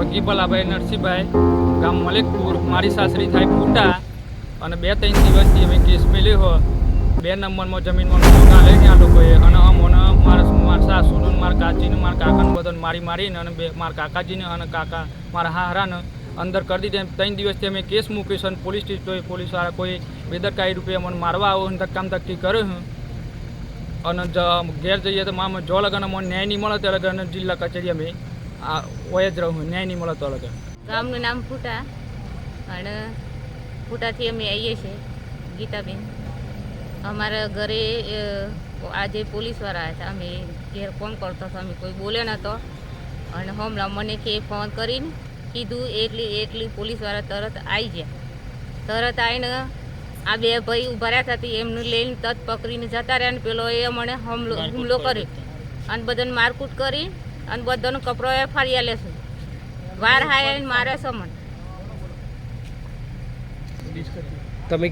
પ્રતિભલાભાઈ નરસિંહભાઈ, ગામ મલેકપુર, મારી સાસરી થાય ફૂટા અને બે ત્રણ દિવસથી અમે કેસ મેલ્યો હો. બે નંબરમાં જમીનમાં નોંધા લઈને આ લોકોએ. અને અમોને મારા મારા સાસુને, મારા કાચીને, મારા કાકાને બધાને મારી મારીને અને બે, મારા કાકાજીને અને કાકા, મારા હારાને અંદર કરી દીધા. ત્રણ દિવસથી અમે કેસ મૂક્યો છે અને પોલીસ સ્ટેશન પોલીસવાળા કોઈ બેદરકારી રૂપે અમને મારવા આવો અને ધક્કામ ધક્કી કરે અને ઘેર જઈએ તો મામ જો લગન અમને ન્યાય નહીં મળે ત્યારે લગન જિલ્લા કચેરી અમે આ જ રહું ન્યાય નહીં મળતો અલગ ગામનું નામ ફૂટા અને ફૂટાથી અમે આવીએ છીએ ગીતાબેન. અમારા ઘરે આજે પોલીસવાળા હતા અમે ઘેર ફોન કરતો હતો અમે કોઈ બોલ્યો નહોતો. અને હમણાં મને કે ફોન કરીને કીધું એટલી એટલી પોલીસવાળા તરત આવી ગયા. તરત આવીને આ બે ભાઈ ઊભા રહ્યા હતા એમને લઈને તત પકડીને જતા રહ્યા ને પેલો એ મને હુમલો હુમલો કર્યો. અને બધાને મારકૂટ કરી અને બધાનો કપડો એ ફરી લેશે વાર હાય મારે છે મને. તમે